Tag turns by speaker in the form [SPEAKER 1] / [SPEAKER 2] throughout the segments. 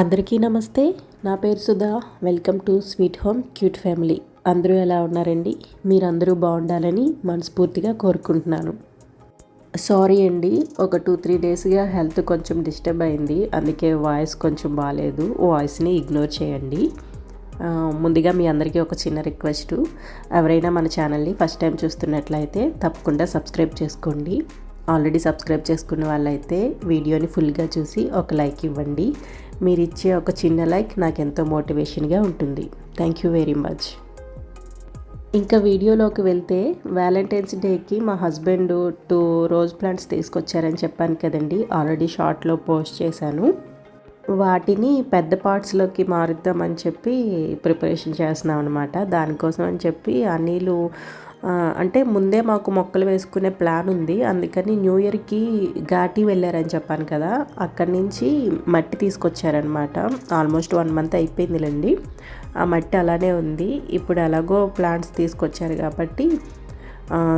[SPEAKER 1] అందరికీ నమస్తే. నా పేరు Sudha. Welcome to sweet home cute family. అందరూ ఎలా ఉన్నారండి? మీరందరూ బాగుండాలని మనస్ఫూర్తిగా కోరుకుంటున్నాను. సారీ అండి ఒక టూ త్రీ డేస్గా హెల్త్ కొంచెం డిస్టర్బ్ అయింది. అందుకే వాయిస్ కొంచెం బాగాలేదు వాయిస్ని ఇగ్నోర్ చేయండి. ముందుగా మీ అందరికీ ఒక చిన్న రిక్వెస్ట్. ఎవరైనా మన ఛానల్ని ఫస్ట్ టైం చూస్తున్నట్లయితే తప్పకుండా సబ్స్క్రైబ్ చేసుకోండి. ఆల్రెడీ సబ్స్క్రైబ్ చేసుకున్న వాళ్ళైతే వీడియోని ఫుల్గా చూసి ఒక లైక్ ఇవ్వండి. మీరు ఇచ్చే ఒక చిన్న లైక్ నాకు ఎంతో మోటివేషన్గా ఉంటుంది. Thank you very much. ఇంకా వీడియోలోకి వెళ్తే వ్యాలంటైన్స్ డేకి మా హస్బెండ్ టూ రోజ్ ప్లాంట్స్ తీసుకొచ్చారని చెప్పాను కదండి. ఆల్రెడీ షార్ట్లో పోస్ట్ చేశాను. వాటిని పెద్ద పార్ట్స్లోకి మారుద్దామని చెప్పి ప్రిపరేషన్ చేస్తున్నాం అనమాట దానికోసం అని చెప్పి అనిలు అంటే ముందే మాకు మొక్కలు వేసుకునే ప్లాన్ ఉంది. అందుకని న్యూ ఇయర్కి ఘాటి వెళ్ళారని చెప్పాను కదా. అక్కడి నుంచి మట్టి తీసుకొచ్చారనమాట ఆల్మోస్ట్ వన్ మంత్ అయిపోయిందిలేండి. ఆ మట్టి అలానే ఉంది. ఇప్పుడు ఎలాగో ప్లాంట్స్ తీసుకొచ్చారు కాబట్టి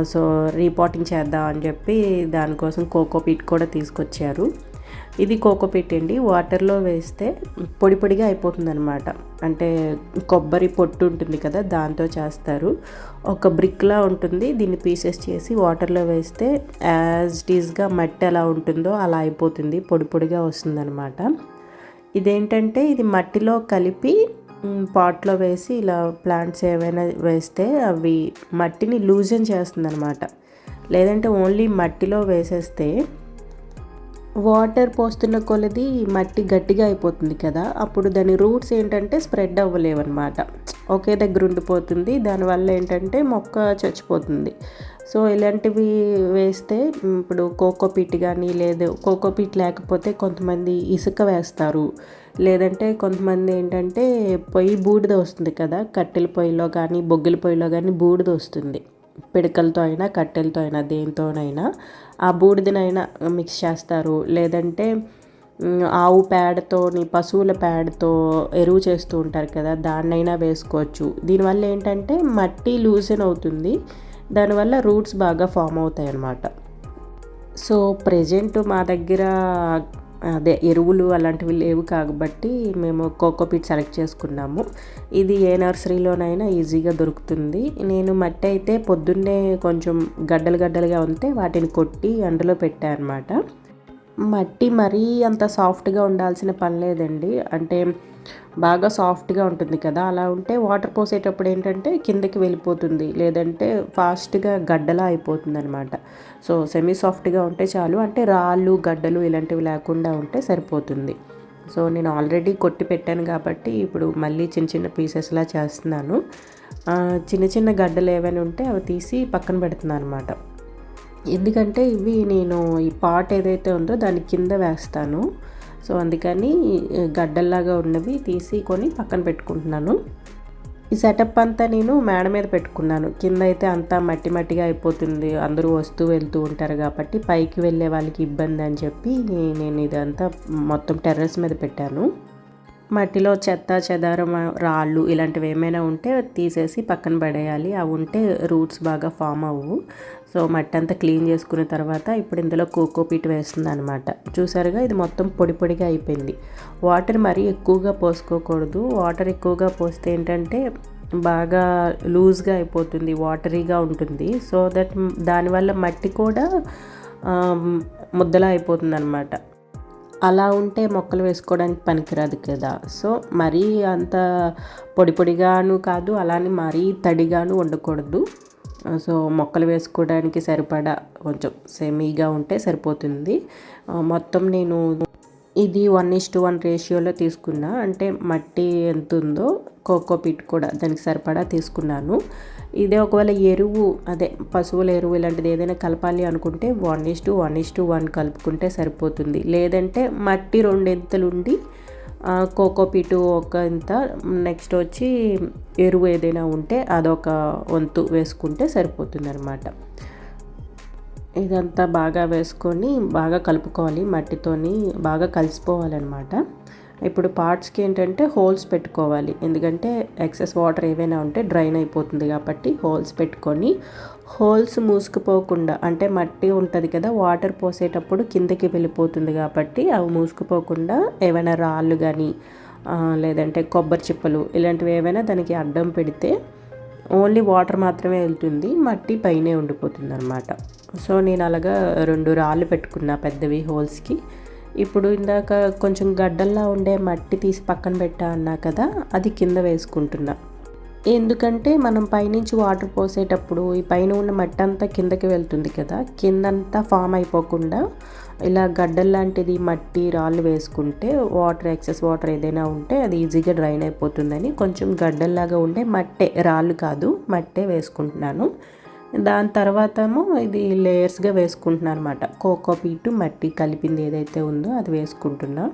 [SPEAKER 1] సో రీపాటింగ్ చేద్దాం అని చెప్పి దానికోసం కోకోపీట్ కూడా తీసుకొచ్చారు. ఇది కోకో పెట్టండి. వాటర్లో వేస్తే పొడి పొడిగా అయిపోతుంది అనమాట అంటే కొబ్బరి పొట్టు ఉంటుంది కదా దాంతో చేస్తారు. ఒక బ్రిక్లా ఉంటుంది దీన్ని పీసెస్ చేసి వాటర్లో వేస్తే యాజ్ ఈజ్గా మట్టి ఎలా ఉంటుందో అలా అయిపోతుంది పొడి పొడిగా వస్తుందన్నమాట. ఇదేంటంటే ఇది మట్టిలో కలిపి పాట్లో వేసి ఇలా ప్లాంట్స్ ఏవైనా వేస్తే అవి మట్టిని లూజన్ చేస్తుంది అనమాట లేదంటే ఓన్లీ మట్టిలో వేసేస్తే వాటర్ పోస్తున్న కొలది మట్టి గట్టిగా అయిపోతుంది కదా అప్పుడు దాని రూట్స్ ఏంటంటే స్ప్రెడ్ అవ్వలేవన్నమాట. ఒకే దగ్గర ఉండిపోతుంది దానివల్ల ఏంటంటే మొక్క చచ్చిపోతుంది. సో ఇలాంటివి వేస్తే ఇప్పుడు కోకోపీట్ కానీ లేదు కోకోపీట్ లేకపోతే కొంతమంది ఇసుక వేస్తారు. లేదంటే కొంతమంది ఏంటంటే పొయ్యి బూడిద వస్తుంది కదా కట్టెల పొయ్యిలో కానీ బొగ్గిల పొయ్యిలో కానీ బూడిద వస్తుంది. పిడకలతో అయినా కట్టెలతో అయినా దేనితోనైనా ఆ బూడిదనైనా మిక్స్ చేస్తారు. లేదంటే ఆవు పేడతోని పశువుల పేడతో ఎరువు చేస్తూ ఉంటారు కదా దాన్నైనా వేసుకోవచ్చు. దీనివల్ల ఏంటంటే మట్టి లూజన్ అవుతుంది. దానివల్ల రూట్స్ బాగా ఫామ్ అవుతాయి అన్నమాట సో ప్రజెంట్ మా దగ్గర అదే ఎరువులు అలాంటివి లేవు కాబట్టి మేము కోకోపీట్ సెలెక్ట్ చేసుకున్నాము. ఇది ఏ నర్సరీలోనైనా ఈజీగా దొరుకుతుంది. నేను మట్టి అయితే పొద్దున్నే కొంచెం గడ్డలు గడ్డలుగా ఉంటే వాటిని కొట్టి అందులో పెట్టాను అనమాట మట్టి మరీ అంత సాఫ్ట్గా ఉండాల్సిన పని లేదండి. అంటే బాగా సాఫ్ట్గా ఉంటుంది కదా అలా ఉంటే వాటర్ పోసేటప్పుడు ఏంటంటే కిందకి వెళ్ళిపోతుంది లేదంటే ఫాస్ట్గా గడ్డలా అయిపోతుంది అనమాట సో సెమీ సాఫ్ట్గా ఉంటే చాలు అంటే రాళ్ళు గడ్డలు ఇలాంటివి లేకుండా ఉంటే సరిపోతుంది. సో నేను ఆల్రెడీ కొట్టి పెట్టాను కాబట్టి ఇప్పుడు మళ్ళీ చిన్న చిన్న పీసెస్లా చేస్తున్నాను. చిన్న చిన్న గడ్డలు ఏవైనా ఉంటే అవి తీసి పక్కన పెడుతున్నాను అనమాట ఎందుకంటే ఇవి నేను ఈ పాట్ ఏదైతే ఉందో దాని కింద వేస్తాను. సో అందుకని గడ్డల్లాగా ఉన్నవి తీసి కొని పక్కన పెట్టుకుంటున్నాను. ఈ సెటప్ అంతా నేను మేడ మీద పెట్టుకున్నాను. కింద అయితే అంతా మట్టి మట్టిగా అయిపోతుంది. అందరూ వస్తూ వెళ్తూ ఉంటారు కాబట్టి పైకి వెళ్ళే వాళ్ళకి ఇబ్బంది అని చెప్పి నేను ఇదంతా మొత్తం టెర్రస్ మీద పెట్టాను. మట్టిలో చెత్త చెదారం రాళ్ళు ఇలాంటివి ఏమైనా ఉంటే తీసేసి పక్కన పడేయాలి. అవి ఉంటే రూట్స్ బాగా ఫామ్ అవ్వు. సో మట్టి అంతా క్లీన్ చేసుకున్న తర్వాత ఇప్పుడు ఇందులో కోకోపీట్ వేస్తుంది అనమాట చూసారుగా ఇది మొత్తం పొడి పొడిగా అయిపోయింది. వాటర్ మరీ ఎక్కువగా పోసుకోకూడదు. వాటర్ ఎక్కువగా పోస్తే ఏంటంటే బాగా లూజ్గా అయిపోతుంది వాటరీగా ఉంటుంది. సో దట్ దానివల్ల మట్టి కూడా ముద్దలా అయిపోతుంది అనమాట అలా ఉంటే మొక్కలు వేసుకోవడానికి పనికిరాదు కదా. సో మరీ అంత పొడి పొడిగాను కాదు అలానే మరీ తడిగాను ఉండకూడదు సో మొక్కలు వేసుకోవడానికి సరిపడా కొంచెం సెమీగా ఉంటే సరిపోతుంది. మొత్తం నేను ఇది వన్ ఇస్ టు వన్ రేషియోలో తీసుకున్నా. అంటే మట్టి ఎంత ఉందో కోకోపీట్ కూడా దానికి సరిపడా తీసుకున్నాను. ఇదే ఒకవేళ ఎరువు అదే పశువుల ఎరువు ఇలాంటిది ఏదైనా కలపాలి అనుకుంటే one is to one is to one కలుపుకుంటే సరిపోతుంది. లేదంటే మట్టి రెండింతలు ఉండి కోకోపీటు ఒక ఇంత నెక్స్ట్ వచ్చి ఎరువు ఏదైనా ఉంటే అదొక వంతు వేసుకుంటే సరిపోతుంది అనమాట ఇదంతా బాగా వేసుకొని బాగా కలుపుకోవాలి మట్టితోని బాగా కలిసిపోవాలన్నమాట. ఇప్పుడు పార్ట్స్కి ఏంటంటే హోల్స్ పెట్టుకోవాలి. ఎందుకంటే ఎక్సెస్ వాటర్ ఏవైనా ఉంటే డ్రైన్ అయిపోతుంది కాబట్టి హోల్స్ పెట్టుకొని హోల్స్ మూసుకుపోకుండా అంటే మట్టి ఉంటుంది కదా వాటర్ పోసేటప్పుడు కిందకి వెళ్ళిపోతుంది కాబట్టి అవి మూసుకుపోకుండా ఏమైనా రాళ్ళు కానీ లేదంటే కొబ్బరి చిప్పలు ఇలాంటివి ఏవైనా దానికి అడ్డం పెడితే ఓన్లీ వాటర్ మాత్రమే వెళ్తుంది మట్టి పైనే ఉండిపోతుంది అనమాట సో నేను అలాగా రెండు రాళ్ళు పెట్టుకున్నా పెద్దవి హోల్స్కి. ఇప్పుడు ఇందాక కొంచెం గడ్డల్లా ఉండే మట్టి తీసి పక్కన పెట్టా అన్నా కదా అది కింద వేసుకుంటున్నా. ఎందుకంటే మనం పైనుంచి వాటర్ పోసేటప్పుడు ఈ పైన ఉన్న మట్టి అంతా కిందకి వెళ్తుంది కదా కిందంతా ఫామ్ అయిపోకుండా ఇలా గడ్డల్ లాంటిది మట్టి రాళ్ళు వేసుకుంటే వాటర్ ఎక్సెస్ వాటర్ ఏదైనా ఉంటే అది ఈజీగా డ్రైన్ అయిపోతుందని కొంచెం గడ్డల్లాగా ఉండే మట్టే రాళ్ళు కాదు మట్టే వేసుకుంటున్నాను. దాని తర్వాతము ఇది లేయర్స్గా వేసుకుంటున్నాను అనమాట కోకో పీటు మట్టి కలిపింది ఏదైతే ఉందో అది వేసుకుంటున్నా.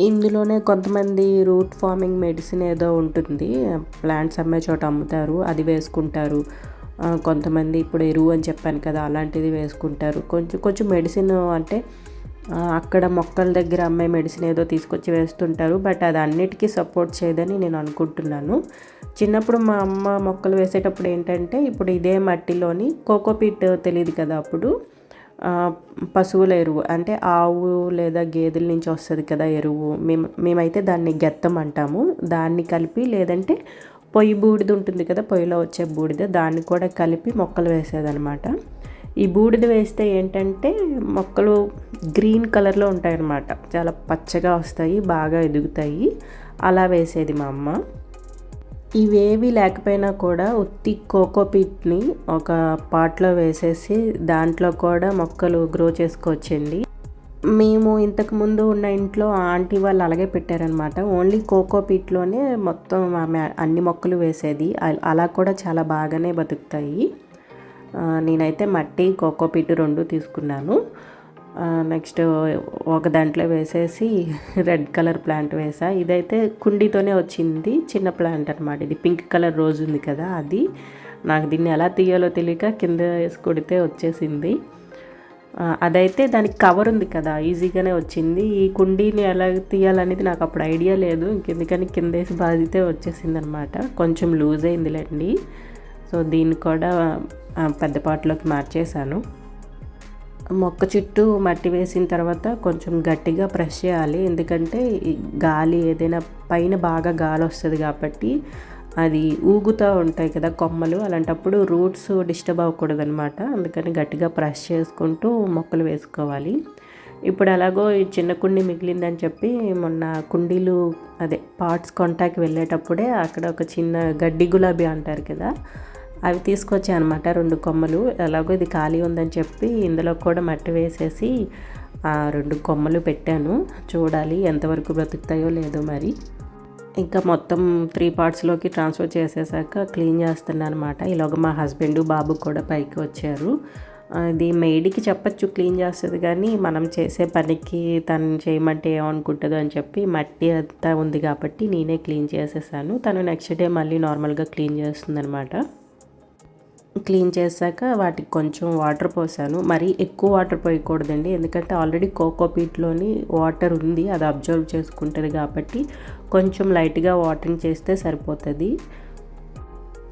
[SPEAKER 1] ఇందులోనే కొంతమంది రూట్ ఫార్మింగ్ మెడిసిన్ ఏదో ఉంటుంది. ప్లాంట్స్ అమ్మే చోట అమ్ముతారు అది వేసుకుంటారు. కొంతమంది ఇప్పుడు ఎరువు అని చెప్పాను కదా అలాంటిది వేసుకుంటారు. కొంచెం కొంచెం మెడిసిన్ అంటే అక్కడ మొక్కల దగ్గర అమ్మాయి మెడిసిన్ ఏదో తీసుకొచ్చి వేస్తుంటారు బట్ అది అన్నిటికీ సపోర్ట్ చేయదని నేను అనుకుంటున్నాను. చిన్నప్పుడు మా అమ్మ మొక్కలు వేసేటప్పుడు ఏంటంటే ఇప్పుడు ఇదే మట్టిలోని కోకోపీట్ తెలియదు కదా అప్పుడు. పశువుల ఎరువు అంటే ఆవు లేదా గేదెల నుంచి వస్తుంది కదా ఎరువు. మేము మేమైతే దాన్ని గెత్తం అంటాము. దాన్ని కలిపి లేదంటే పొయ్యి బూడిద ఉంటుంది కదా పొయ్యిలో వచ్చే బూడిద దాన్ని కూడా కలిపి మొక్కలు వేసేదనమాట ఈ బూడిద వేస్తే ఏంటంటే మొక్కలు గ్రీన్ కలర్లో ఉంటాయన్నమాట. చాలా పచ్చగా వస్తాయి బాగా ఎదుగుతాయి. అలా వేసేది మా అమ్మ. ఇవేవి లేకపోయినా కూడా ఉత్తి కోకోపీట్ని ఒక పాట్లో వేసేసి దాంట్లో కూడా మొక్కలు గ్రో చేసుకోవచ్చండి. మేము ఇంతకు ముందు ఉన్న ఇంట్లో ఆంటీ వాళ్ళు అలాగే పెట్టారనమాట ఓన్లీ కోకోపీట్లోనే మొత్తం ఆమె అన్ని మొక్కలు వేసేది. అలా కూడా చాలా బాగానే బతుకుతాయి. నేనైతే మట్టి కోకో పిట్ రెండు తీసుకున్నాను. నెక్స్ట్ ఒక దాంట్లో వేసేసి రెడ్ కలర్ ప్లాంట్ వేసా. ఇదైతే కుండీతోనే వచ్చింది చిన్న ప్లాంట్ అనమాట ఇది. పింక్ కలర్ రోజ్ ఉంది కదా అది. నాకు దీన్ని ఎలా తీయాలో తెలియక కింద వేసి కొడితే వచ్చేసింది. అదైతే దానికి కవర్ ఉంది కదా ఈజీగానే వచ్చింది. ఈ కుండీని ఎలా తీయాలనేది నాకు అప్పుడు ఐడియా లేదు. ఇంకెందుకని కింద వేసి బాధితే వచ్చేసింది అనమాట కొంచెం లూజ్ అయిందిలేండి. సో దీన్ని కూడా పెద్ద పాటలోకి మార్చేశాను. మొక్క చుట్టూ మట్టి వేసిన తర్వాత కొంచెం గట్టిగా ప్రెస్ చేయాలి. ఎందుకంటే గాలి ఏదైనా పైన బాగా గాలి వస్తుంది కాబట్టి అది ఊగుతూ ఉంటాయి కదా కొమ్మలు. అలాంటప్పుడు రూట్స్ డిస్టర్బ్ అవ్వకూడదు అనమాట అందుకని గట్టిగా ప్రెస్ చేసుకుంటూ మొక్కలు వేసుకోవాలి. ఇప్పుడు ఎలాగో ఈ చిన్న కుండీ మిగిలిందని చెప్పి మొన్న కుండీలు అదే పార్ట్స్ కొంటాకి వెళ్ళేటప్పుడే అక్కడ ఒక చిన్న గడ్డి గులాబీ అంటారు కదా అవి తీసుకొచ్చాయి అనమాట రెండు కొమ్మలు. ఎలాగో ఇది ఖాళీ ఉందని చెప్పి ఇందులో కూడా మట్టి వేసేసి ఆ రెండు కొమ్మలు పెట్టాను. చూడాలి ఎంతవరకు బ్రతుకుతాయో లేదో మరి. ఇంకా మొత్తం త్రీ పార్ట్స్లోకి ట్రాన్స్ఫర్ చేసేసాక క్లీన్ చేస్తున్నాను అనమాట ఇలాగ మా హస్బెండ్ బాబు కూడా పైకి వచ్చారు. ఇది మేడికి చెప్పచ్చు క్లీన్ చేస్తుంది కానీ మనం చేసే పనికి తను చేయమంటే ఏమనుకుంటుందో అని చెప్పి మట్టి అంతా ఉంది కాబట్టి నేనే క్లీన్ చేసేసాను. తను నెక్స్ట్ డే మళ్ళీ నార్మల్గా క్లీన్ చేస్తుంది అనమాట క్లీన్ చేశాక వాటికి కొంచెం వాటర్ పోసాను. మరీ ఎక్కువ వాటర్ పోయకూడదండి. ఎందుకంటే ఆల్రెడీ కోకోపీట్లోని వాటర్ ఉంది. అది అబ్జర్వ్ చేసుకుంటుంది కాబట్టి కొంచెం లైట్గా వాటరింగ్ చేస్తే సరిపోతుంది.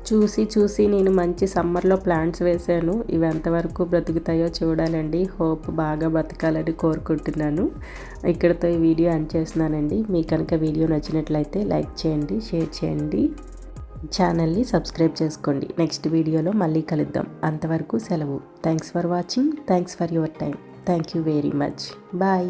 [SPEAKER 1] చూసి చూసి నేను మంచి సమ్మర్లో ప్లాంట్స్ వేసాను. ఇవి ఎంతవరకు బ్రతుకుతాయో చూడాలండి. హోప్ బాగా బ్రతకాలని కోరుకుంటున్నాను. ఇక్కడతో ఈ వీడియో అన్ చేస్తున్నానండి. మీకు కనుక వీడియో నచ్చినట్లయితే లైక్ చేయండి షేర్ చేయండి. ఛానల్ని సబ్స్క్రైబ్ చేసుకోండి. నెక్స్ట్ వీడియోలో మళ్ళీ కలుద్దాం. అంతవరకు సెలవు. Thanks for watching thanks for your time thank you very much bye